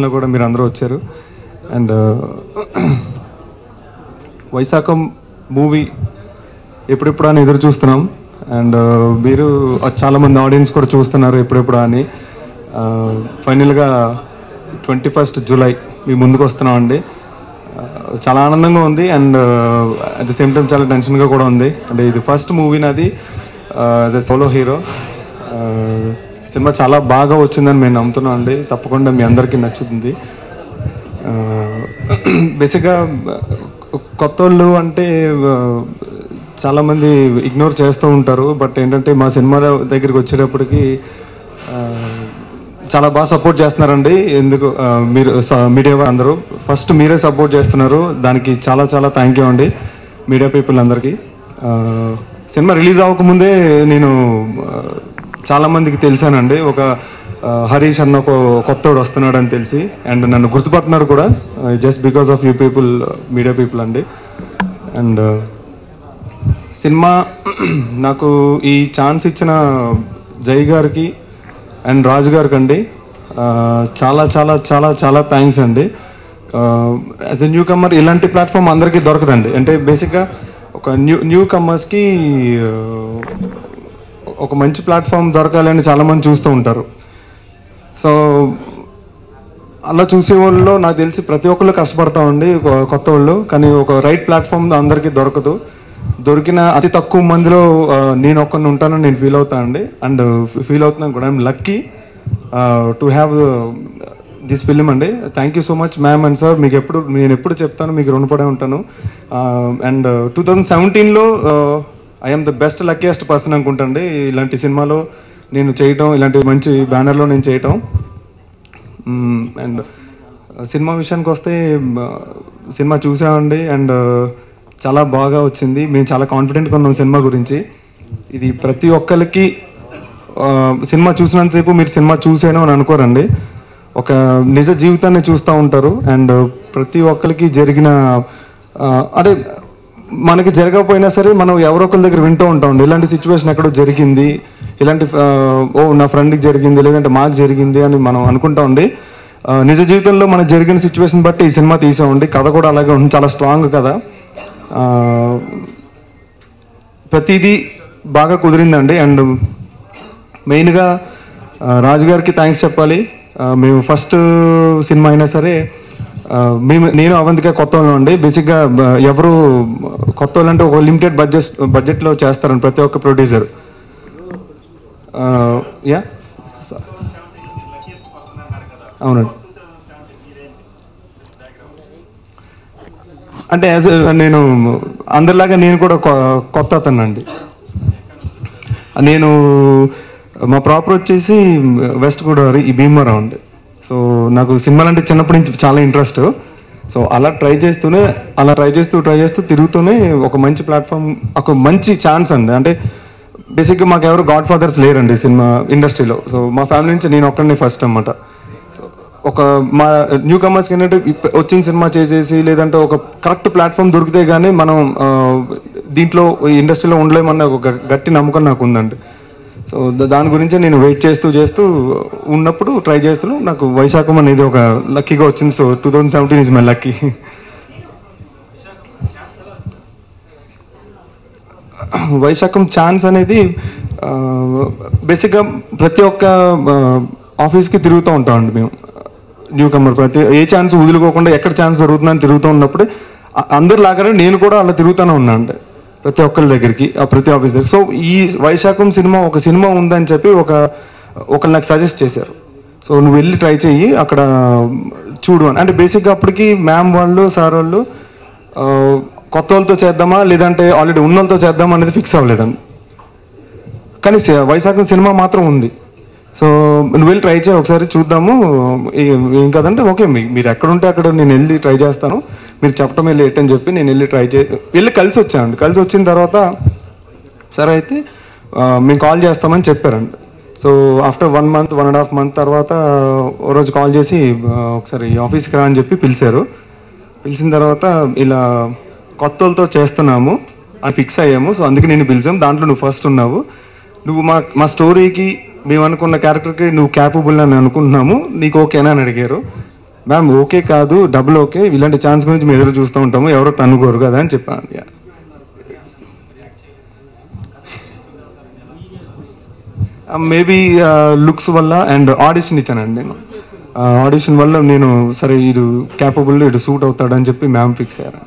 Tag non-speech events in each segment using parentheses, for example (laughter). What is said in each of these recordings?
లో కూడా మీరు అందరూ వచ్చారు. అండ్ (clears throat) వైశాఖం మూవీ ఎప్పుడెప్పుడు అని ఎదురు చూస్తున్నాం. అండ్ మీరు చాలామంది ఆడియన్స్ కూడా చూస్తున్నారు ఎప్పుడెప్పుడు అని. ఫైనల్గా ట్వంటీ ఫస్ట్ జూలై మీ ముందుకు వస్తున్నాం అండి చాలా ఆనందంగా ఉంది. And at the same time చాలా టెన్షన్గా కూడా ఉంది. అంటే ఇది ఫస్ట్ మూవీ నాది. As a solo hero. Cinema చాలా బాగా వచ్చిందని మేము నమ్ముతున్నాం అండి. తప్పకుండా మీ అందరికీ నచ్చుతుంది. బేసిక్గా కొత్త వాళ్ళు అంటే చాలామంది ఇగ్నోర్ చేస్తూ ఉంటారు. బట్ ఏంటంటే మా సినిమా దగ్గరికి వచ్చేటప్పటికి చాలా బాగా సపోర్ట్ చేస్తున్నారండి. ఎందుకు మీరు మీడియా అందరూ. ఫస్ట్ మీరే సపోర్ట్ చేస్తున్నారు. దానికి చాలా చాలా థ్యాంక్ యూ అండి. మీడియా పీపుల్ అందరికీ. సినిమా రిలీజ్ అవ్వకముందే నేను చాలామందికి చాలా మందికి తెలిసానండి. ఒక హరీష్ అన్న ఒక కొత్తోడు వస్తున్నాడు అని తెలిసి అండ్ నన్ను గుర్తుపడుతున్నారు కూడా. Just because of you people media people అండి. అండ్ సినిమా (clears throat) నాకు ఈ ఛాన్స్ ఇచ్చిన జై గారికి అండ్ రాజు గారికి అండి చాలా చాలా చాలా చాలా థ్యాంక్స్ అండి. యాజ్ ఎ న్యూ కమ్మర్ ఇలాంటి ప్లాట్ఫామ్ అందరికీ దొరకదండి. అంటే బేసిక్గా ఒక న్యూ న్యూ కమ్మర్స్కి ఒక మంచి ప్లాట్ఫామ్ దొరకాలని చాలామంది చూస్తూ ఉంటారు. సో అలా చూసే వాళ్ళు నాకు తెలిసి ప్రతి ఒక్కళ్ళు కష్టపడతా ఉండి కొత్త వాళ్ళు కానీ ఒక రైట్ ప్లాట్ఫామ్ అందరికీ దొరకదు. దొరికిన అతి తక్కువ మందిలో నేను ఒక్కరిని ఉంటానని నేను ఫీల్ అవుతానండి అండ్. ఫీల్ అవుతున్నాను కూడా. I'm lucky to have this film అండి. Thank you so much ma'am and sir మీకు ఎప్పుడు నేను ఎప్పుడు చెప్తాను మీకు రుణపడే ఉంటాను. అండ్ టూ థౌజండ్ సెవెంటీన్లో I'm the best luckiest person అనుకుంటండి. ఇలాంటి సినిమాలో నేను చేయటం ఇలాంటి మంచి బ్యానర్లో నేను చేయటం. అండ్ uh, సినిమా విషయానికి వస్తే uh, సినిమా చూసామండి. అండ్ uh, చాలా బాగా వచ్చింది. మేము చాలా కాన్ఫిడెంట్గా ఉన్నాం సినిమా గురించి. ఇది ప్రతి ఒక్కరికి సినిమా చూసినంతసేపు మీరు సినిమా చూసాను అని అనుకోరండి. ఒక నిజ జీవితాన్ని చూస్తూ ఉంటారు. అండ్ ప్రతి ఒక్కరికి జరిగిన అదే మనకి జరగకపోయినా సరే మనం ఎవరో ఒకరి దగ్గర వింటూ ఉంటాం. ఇలాంటి సిచ్యువేషన్ ఎక్కడో జరిగింది. ఇలాంటి ఓ నా ఫ్రెండ్కి జరిగింది లేదంటే మాకు జరిగింది అని మనం అనుకుంటా ఉండి నిజ జీవితంలో మనకు జరిగిన సిచ్యువేషన్ బట్టి ఈ సినిమా తీసామండి కథ కూడా అలాగే ఉంది చాలా స్ట్రాంగ్ కథ. ప్రతిదీ బాగా కుదిరిందండి. అండ్ మెయిన్గా రాజు గారికి థ్యాంక్స్ చెప్పాలి. మేము ఫస్ట్ సినిమా అయినా సరే మేము నేను అవంతిగా కొత్త వాళ్ళు అండి బేసిక్గా ఎవరు కొత్త వాళ్ళు అంటే ఒక లిమిటెడ్ బడ్జెట్ బడ్జెట్లో చేస్తారండి ప్రతి ఒక్క ప్రొడ్యూసర్ యా? అవునండి. అంటే యాజ్ నేను అందరిలాగా నేను కూడా కొ- కొత్త అతనండి నేను మా ప్రాపర్ వచ్చేసి వెస్ట్ గోదావరి ఈ భీమవరం అండి. సో నాకు సినిమాలు అంటే చిన్నప్పటి నుంచి చాలా ఇంట్రెస్ట్. సో అలా ట్రై చేస్తూనే అలా ట్రై చేస్తూ ట్రై చేస్తూ తిరుగుతూనే ఒక మంచి ప్లాట్ఫామ్ ఒక మంచి ఛాన్స్ అండి. అంటే బేసిక్గా మాకు ఎవరు గాడ్ ఫాదర్స్ లేరండి సినిమా ఇండస్ట్రీలో. సో మా ఫ్యామిలీ నుంచి నేను ఒక్కడిని ఫస్ట్ అన్నమాట. ఒక మా న్యూ కమర్స్ ఏంటంటే వచ్చిన సినిమా చేసేసి లేదంటే ఒక కరెక్ట్ ప్లాట్ఫామ్ దొరికితే గానీ మనం దీంట్లో ఈ ఇండస్ట్రీలో ఉండలేమన్న ఒక గ- గట్టి నమ్మకం నాకు ఉందండి. సో దాని గురించే నేను వెయిట్ చేస్తూ చేస్తూ ఉన్నప్పుడు ట్రై చేస్తూ నాకు వైశాఖం అనేది ఒక లక్కీగా వచ్చింది. So two thousand seventeen is my lucky Vaishakham chance అనేది బేసిక్గా ప్రతి ఒక్క ఆఫీస్కి తిరుగుతూ ఉంటామండి మేము. న్యూ కమర్ ప్రతి ఏ ఛాన్స్ వదులుకోకుండా ఎక్కడ ఛాన్స్ జరుగుతుందని తిరుగుతూ ఉన్నప్పుడు అందరు అందరిలాగానే నేను కూడా అలా తిరుగుతూనే ఉన్నా అండి. ప్రతి ఒక్కరి దగ్గరికి ఆ ప్రతి ఆఫీస్ దగ్గర సో ఈ వైశాఖం సినిమా ఒక సినిమా ఉందని చెప్పి ఒక ఒకరు నాకు సజెస్ట్ చేశారు. సో నువ్వు వెళ్ళి ట్రై చెయ్యి అక్కడ చూడు అని. అంటే బేసిక్గా అప్పటికి మ్యామ్ వాళ్ళు సార్ వాళ్ళు కొత్త వాళ్ళతో చేద్దామా లేదంటే ఆల్రెడీ ఉన్న వాళ్ళతో చేద్దామా అనేది ఫిక్స్ అవ్వలేదండి కానీ వైశాఖం సినిమా మాత్రం ఉంది. సో నువ్వు వెళ్ళి ట్రై చేయి ఒకసారి చూద్దాము. ఏం కదంటే ఓకే మీరు ఎక్కడ ఉంటే అక్కడ నేను వెళ్ళి ట్రై చేస్తాను. మీరు చెప్పటమే లేట్ అని చెప్పి నేను వెళ్ళి ట్రై చే వెళ్ళి కలిసి వచ్చానండి. కలిసి వచ్చిన తర్వాత సరే అయితే మేము కాల్ చేస్తామని చెప్పారండి. So after one month one and half month తర్వాత ఓ రోజు కాల్ చేసి ఒకసారి ఆఫీస్కి రా అని చెప్పి పిలిచారు. పిలిచిన తర్వాత ఇలా కొత్తలతో చేస్తున్నాము అని ఫిక్స్ అయ్యాము. సో అందుకే నేను పిలిచాం. దాంట్లో నువ్వు ఫస్ట్ ఉన్నావు. నువ్వు మా మా స్టోరీకి మేము అనుకున్న క్యారెక్టర్కి నువ్వు క్యాపబుల్ అని అనుకుంటున్నాము. నీకు ఓకేనా అని అడిగారు. మ్యామ్ ఓకే కాదు డబుల్ ఓకే ఇలాంటి ఛాన్స్ గురించి మేము ఎదురు చూస్తూ ఉంటాము. ఎవరో తనుకోరు కదా అని చెప్పాను. మేబీ లుక్స్ uh, uh, వల్ల అండ్ ఆడిషన్ ఇచ్చానండి. Uh, నేను ఆడిషన్ వల్ల నేను సరే ఇటు క్యాపబుల్ ఇటు సూట్ అవుతాడని చెప్పి మ్యామ్ ఫిక్స్ అయ్యారు.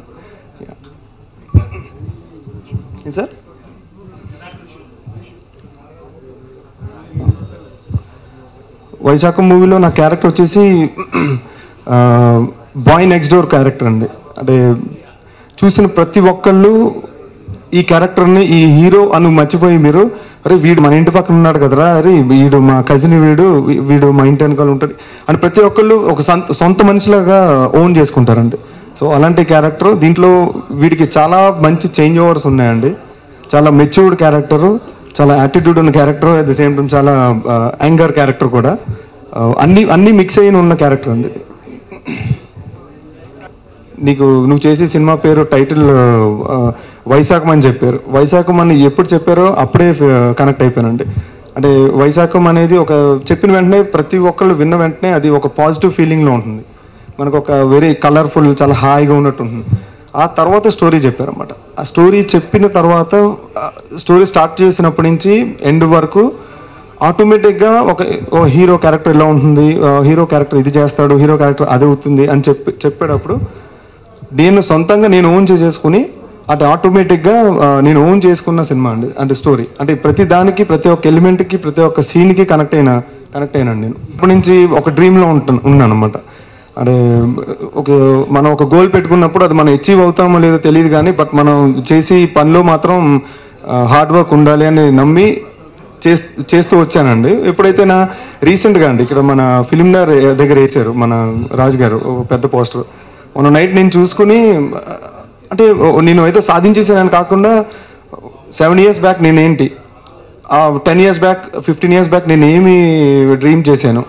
సార్ వైశాఖ మూవీలో నా క్యారెక్టర్ వచ్చేసి బాయ్ నెక్స్ట్ డోర్ క్యారెక్టర్ అండి. అంటే చూసిన ప్రతి ఒక్కళ్ళు ఈ క్యారెక్టర్ని ఈ హీరో అని మర్చిపోయి మీరు అరే వీడు మన ఇంటి పక్కన ఉన్నాడు కదరా అరే వీడు మా కజిన్ వీడు వీడు మా ఇంటి వెనకాల ఉంటాడు అని ప్రతి ఒక్కళ్ళు ఒక సొంత సొంత మనిషిలాగా ఓన్ చేసుకుంటారండి. సో అలాంటి క్యారెక్టర్ దీంట్లో వీడికి చాలా మంచి చేంజ్ ఓవర్స్ ఉన్నాయండి. చాలా మెచ్యూర్డ్ క్యారెక్టర్ చాలా యాటిట్యూడ్ ఉన్న character at the same time చాలా యాంగర్ క్యారెక్టర్ కూడా. అన్ని అన్ని మిక్స్ అయిన ఉన్న క్యారెక్టర్ అండి నీకు నువ్వు చేసే సినిమా పేరు టైటిల్ వైశాఖం అని చెప్పారు. వైశాఖం అని ఎప్పుడు చెప్పారో అప్పుడే కనెక్ట్ అయిపోయానండి. అంటే వైశాఖం అనేది ఒక చెప్పిన వెంటనే ప్రతి ఒక్కళ్ళు విన్న వెంటనే అది ఒక పాజిటివ్ ఫీలింగ్లో ఉంటుంది. మనకు ఒక వెరీ కలర్ఫుల్ చాలా హాయిగా ఉన్నట్టు ఉంటుంది. ఆ తర్వాత స్టోరీ చెప్పారన్నమాట. ఆ స్టోరీ చెప్పిన తర్వాత స్టోరీ స్టార్ట్ చేసినప్పటి నుంచి ఎండ్ వరకు ఆటోమేటిక్గా ఒక ఓ హీరో క్యారెక్టర్ ఇలా ఉంటుంది హీరో క్యారెక్టర్ ఇది చేస్తాడు హీరో క్యారెక్టర్ అది అవుతుంది అని చెప్పి చెప్పేటప్పుడు నేను సొంతంగా నేను ఓన్ చేసేసుకుని అంటే ఆటోమేటిక్గా నేను ఓన్ చేసుకున్న సినిమా అండి అంటే స్టోరీ. అంటే ప్రతి దానికి ప్రతి ఒక్క ఎలిమెంట్కి ప్రతి ఒక్క సీన్కి కనెక్ట్ అయిన కనెక్ట్ అయినాను నేను. ఇప్పటి నుంచి ఒక డ్రీమ్లో ఉంటాను ఉన్నాను అనమాట అంటే ఒక మనం ఒక గోల్ పెట్టుకున్నప్పుడు అది మనం అచీవ్ అవుతామో లేదో తెలియదు కానీ బట్ మనం చేసి పనిలో మాత్రం హార్డ్ వర్క్ ఉండాలి అని నమ్మి చేస్తూ వచ్చానండి. ఎప్పుడైతే నా రీసెంట్గా అండి ఇక్కడ మన ఫిలింనర్ దగ్గర వేసారు మన రాజు గారు ఒక పెద్ద పోస్టర్. మొన్న నైట్ నేను చూసుకుని అంటే నేను అయితే సాధించేసానని కాకుండా సెవెన్ ఇయర్స్ బ్యాక్ నేనేంటి ten years back fifteen years back నేను ఏమి డ్రీమ్ చేశాను.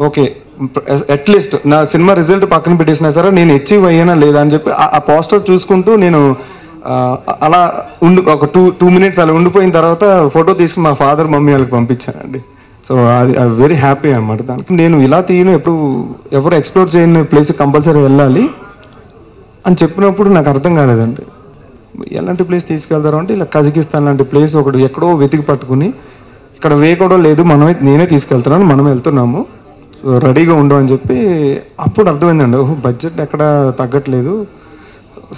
ఓకే అట్లీస్ట్ నా సినిమా రిజల్ట్ పక్కన పెట్టేసినా సరే నేను అచీవ్ అయ్యానా లేదా అని చెప్పి ఆ- పోస్టర్ చూసుకుంటూ నేను అలా ఉండి ఒక టూ టూ మినిట్స్ అలా ఉండిపోయిన తర్వాత ఫోటో తీసుకుని మా ఫాదర్ మమ్మీ వాళ్ళకి పంపించానండి. సో అది వెరీ హ్యాపీ అన్నమాట దానికి. నేను ఇలా తీయను ఎప్పుడు ఎవరు ఎక్స్ప్లోర్ చేయని ప్లేస్ కంపల్సరీ వెళ్ళాలి అని చెప్పినప్పుడు నాకు అర్థం కాలేదండి. ఎలాంటి ప్లేస్ తీసుకెళ్తారు అంటే ఇలా కజకిస్తాన్ లాంటి ప్లేస్ ఒకటి ఎక్కడో వెతికి పట్టుకుని ఇక్కడ వే కూడా లేదు మనమే నేనే తీసుకెళ్తున్నాను మనం వెళ్తున్నాము. సో రెడీగా ఉండు అని చెప్పి అప్పుడు అర్థమైందండి ఓహో బడ్జెట్ ఎక్కడ తగ్గట్లేదు.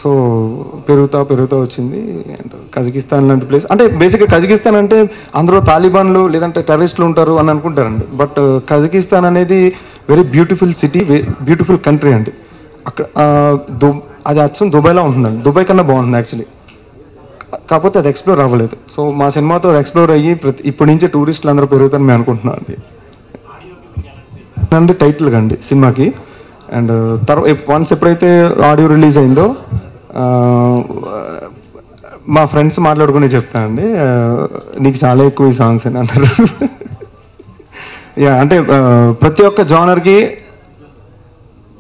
సో పెరుగుతా పెరుగుతా వచ్చింది. అండ్ కజకిస్తాన్ లాంటి ప్లేస్ అంటే బేసిక్గా కజకిస్తాన్ అంటే అందులో తాలిబాన్లు లేదంటే టెర్రరిస్టులు ఉంటారు అని అనుకుంటారండి. బట్ uh, కజకిస్తాన్ అనేది very beautiful city beautiful country అండి. అక్కడ దు- అది అచ్చం దుబాయ్లో ఉంటుందండి. దుబాయ్ కన్నా బాగుంటుంది యాక్చువల్లీ కాకపోతే అది ఎక్స్ప్లోర్ అవ్వలేదు. సో మా సినిమాతో ఎక్స్ప్లోర్ అయ్యి ప్రతి ఇప్పటి నుంచే టూరిస్టులు అందరూ పెరుగుతారని మేము అనుకుంటున్నాం అండి. అండి టైటిల్ కండి సినిమాకి. అండ్ తర్వాత వన్స్ ఎప్పుడైతే ఆడియో రిలీజ్ అయిందో మా ఫ్రెండ్స్ మాట్లాడుకుని చెప్తానండి నీకు చాలా ఎక్కువ ఈ సాంగ్స్ అని అన్నారు. యా అంటే ప్రతి ఒక్క జానర్కి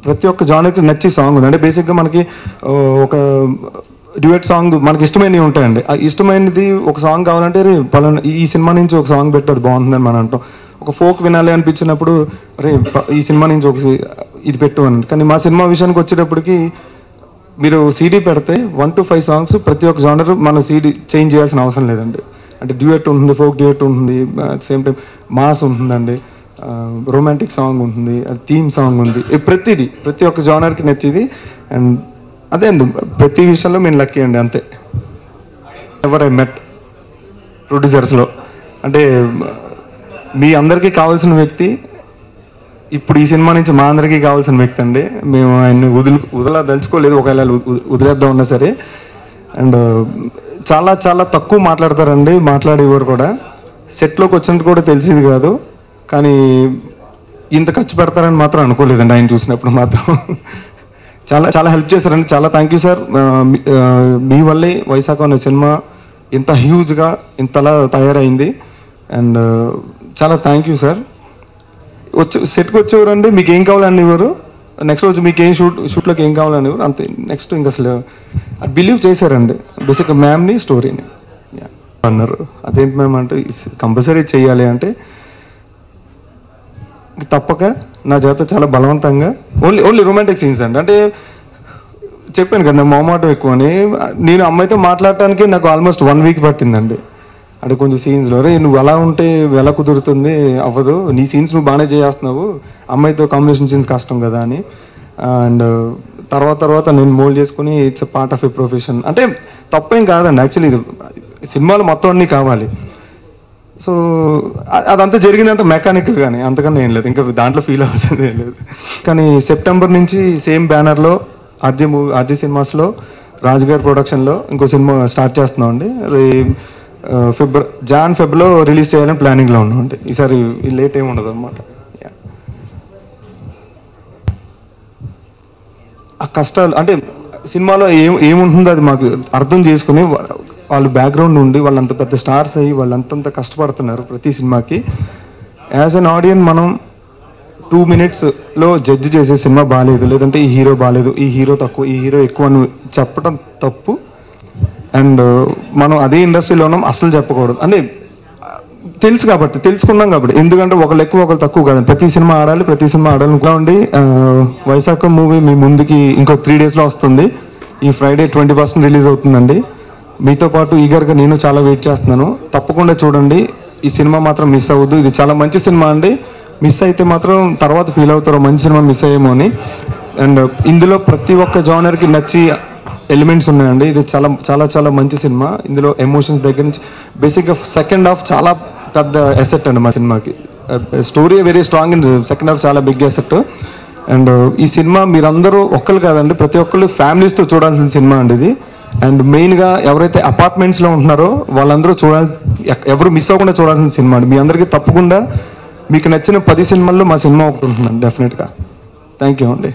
ప్రతి ఒక్క జానర్కి నచ్చి సాంగ్ ఉంది. అంటే బేసిక్గా మనకి ఒక డ్యూయట్ సాంగ్ మనకి ఇష్టమైనవి ఉంటాయండి. ఆ ఇష్టమైనది ఒక సాంగ్ కావాలంటే రే పలానా ఈ సినిమా నుంచి ఒక సాంగ్ పెట్టారు బాగుంటుందని మనం అంటాం. ఒక ఫోక్ వినాలి అనిపించినప్పుడు రే ఈ సినిమా నుంచి ఒక ఇది పెట్టు అని. కానీ మా సినిమా విషయానికి వచ్చేటప్పటికి మీరు సీడీ పెడితే వన్ టు ఫైవ్ సాంగ్స్ ప్రతి ఒక్క జానర్ మన సీడీ చేంజ్ చేయాల్సిన అవసరం లేదండి. అంటే డ్యూయట్ ఉంటుంది ఫోక్ డ్యూయట్ ఉంటుంది సేమ్ టైం మాస్ ఉంటుందండి. రొమాంటిక్ సాంగ్ ఉంటుంది థీమ్ సాంగ్ ఉంది. ప్రతిది ప్రతిదీ ప్రతి ఒక్క జానర్కి నచ్చేది. అండ్ అదే అండి ప్రతి విషయంలో మేము లక్కీ అండి అంతే. ఎవర్ ఐ మెట్ ప్రొడ్యూసర్స్లో అంటే మీ అందరికీ కావాల్సిన వ్యక్తి ఇప్పుడు ఈ సినిమా నుంచి మా అందరికీ కావాల్సిన వ్యక్తి అండి. మేము ఆయన్ని వదులు దలుచుకోలేదు ఒకవేళ వదిలేద్దాం ఉన్నా సరే. అండ్ చాలా చాలా తక్కువ మాట్లాడతారండి. మాట్లాడేవారు కూడా. సెట్లోకి వచ్చినట్టు కూడా తెలిసేది కాదు. కానీ ఇంత ఖర్చు పెడతారని మాత్రం అనుకోలేదండి ఆయన చూసినప్పుడు మాత్రం. చాలా చాలా హెల్ప్ చేశారండి. చాలా థ్యాంక్ యూ సార్. మీ వల్లే వైశాఖ అనే సినిమా ఇంత హ్యూజ్గా ఇంతలా తయారైంది. అండ్ చాలా థ్యాంక్ యూ సార్. వచ్చి సెట్కి వచ్చేవారండి మీకు ఏం కావాలని ఇవ్వరు నెక్స్ట్ రోజు మీకు ఏం షూట్ షూట్లోకి ఏం కావాలని ఇవ్వరు అంతే. నెక్స్ట్ ఇంకా అసలు బిలీవ్ చేశారండి. బేసిక్ మ్యామ్ని స్టోరీని అన్నారు. అదేంటి మ్యామ్ అంటే కంపల్సరీ చేయాలి అంటే తప్పక నా చేత చాలా బలవంతంగా ఓన్లీ ఓన్లీ రొమాంటిక్ సీన్స్ అండి. అంటే చెప్పాను కదా మొహమాటం ఎక్కువ అని నేను అమ్మాయితో మాట్లాడటానికి నాకు ఆల్మోస్ట్ వన్ వీక్ పట్టిందండి. అంటే కొంచెం సీన్స్లో రే నువ్వు ఎలా ఉంటే ఎలా కుదురుతుంది? అవ్వదు. నీ సీన్స్ నువ్వు బాగానే చేస్తున్నావు. అమ్మాయితో కాంబినేషన్ సీన్స్ కష్టం కదా అని. అండ్ తర్వాత తర్వాత నేను మోల్డ్ చేసుకుని it's part of a profession అంటే తప్పేం కాదండి. యాక్చువల్లీ ఇది సినిమాలు మొత్తం అన్నీ కావాలి. సో అదంతా జరిగిందంటే మెకానికల్ కానీ అంతకన్నా ఏం లేదు. ఇంకా దాంట్లో ఫీల్ అవుతుంది ఏం లేదు. కానీ సెప్టెంబర్ నుంచి సేమ్ బ్యానర్లో ఆర్జే మూవీ ఆర్జే సినిమాస్లో రాజు గారి ప్రొడక్షన్లో ఇంకో సినిమా స్టార్ట్ చేస్తున్నాం అండి అది ఫిబ్ర జాన్ ఫెబ్లో రిలీజ్ చేయాలని ప్లానింగ్లో ఉన్నాం. అంటే ఈసారి లేట్ ఏమి ఉండదు అనమాట ఆ కష్టాలు అంటే సినిమాలో ఏం ఏముంటుందో అది మాకు అర్థం చేసుకుని వాళ్ళు బ్యాక్గ్రౌండ్ ఉండి వాళ్ళంత పెద్ద స్టార్స్ అయ్యి వాళ్ళంతంత కష్టపడుతున్నారు ప్రతి సినిమాకి. యాజ్ అన్ ఆడియన్ మనం టూ మినిట్స్లో జడ్జ్ చేసే సినిమా బాగాలేదు లేదంటే ఈ హీరో బాగాలేదు ఈ హీరో తక్కువ ఈ హీరో ఎక్కువ అని చెప్పడం తప్పు. అండ్ మనం అదే ఇండస్ట్రీలో ఉన్నాం అసలు చెప్పకూడదు. అంటే తెలుసు కాబట్టి తెలుసుకున్నాం కాబట్టి. ఎందుకంటే ఒకళ్ళు ఎక్కువ ఒకళ్ళు తక్కువ కాదు ప్రతి సినిమా ఆడాలి ప్రతి సినిమా ఆడాలి ఇంకా ఉండి వైశాఖ మూవీ మీ ముందుకి ఇంకో త్రీ డేస్లో వస్తుంది. ఈ ఫ్రైడే ట్వంటీ పర్సెంట్ రిలీజ్ అవుతుందండి. మీతో పాటు ఈగర్గా నేను చాలా వెయిట్ చేస్తున్నాను. తప్పకుండా చూడండి. ఈ సినిమా మాత్రం మిస్ అవ్వద్దు. ఇది చాలా మంచి సినిమా అండి. మిస్ అయితే మాత్రం తర్వాత ఫీల్ అవుతారు మంచి సినిమా మిస్ అయ్యేమో అని. అండ్ ఇందులో ప్రతి ఒక్క జానర్కి నచ్చి ఎలిమెంట్స్ ఉన్నాయండి. ఇది చాలా చాలా చాలా మంచి సినిమా. ఇందులో ఎమోషన్స్ దగ్గర నుంచి బేసిక్గా సెకండ్ హాఫ్ చాలా పెద్ద ఎసెట్ అండి మా సినిమాకి. Story very strong and second half చాలా బిగ్ ఎసెట్ అండ్ ఈ సినిమా మీరందరూ ఒక్కరు కాదండి ప్రతి ఒక్కళ్ళు ఫ్యామిలీస్తో చూడాల్సిన సినిమా అండి ఇది. అండ్ మెయిన్గా ఎవరైతే అపార్ట్మెంట్స్లో ఉంటున్నారో వాళ్ళందరూ చూడాలి ఎవరు మిస్ అవ్వకుండా చూడాల్సిన సినిమా అండి. మీ అందరికీ తప్పకుండా మీకు నచ్చిన పది సినిమాల్లో మా సినిమా ఒకటి ఉంటుందండి డెఫినెట్గా థ్యాంక్ యూ అండి.